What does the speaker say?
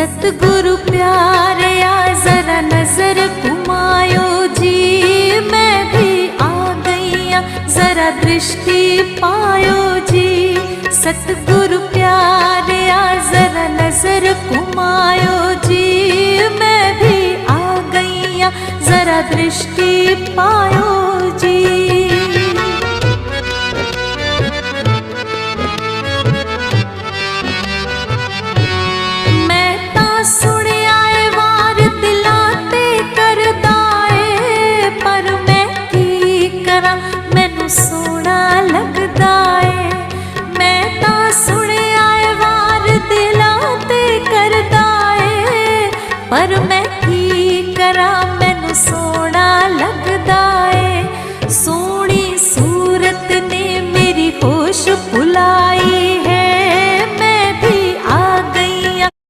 सतगुरु प्यारे आ जरा नजर घुमायो जी। मैं भी आ आ, जरा दृष्टि पायो जी। सतगुरु प्यारे आ जरा नजर घुमायो जी। मैं भी आ आ, जरा दृष्टि पायो जी ਪਰ ਮੈਂ ਕੀ ਕਰਾਂ? ਮੈਨੂੰ ਸੋਹਣਾ ਲੱਗਦਾ ਏ। ਸੋਹਣੀ ਸੂਰਤ ਨੇ ਮੇਰੀ ਹੋਸ਼ ਭੁਲਾਈ।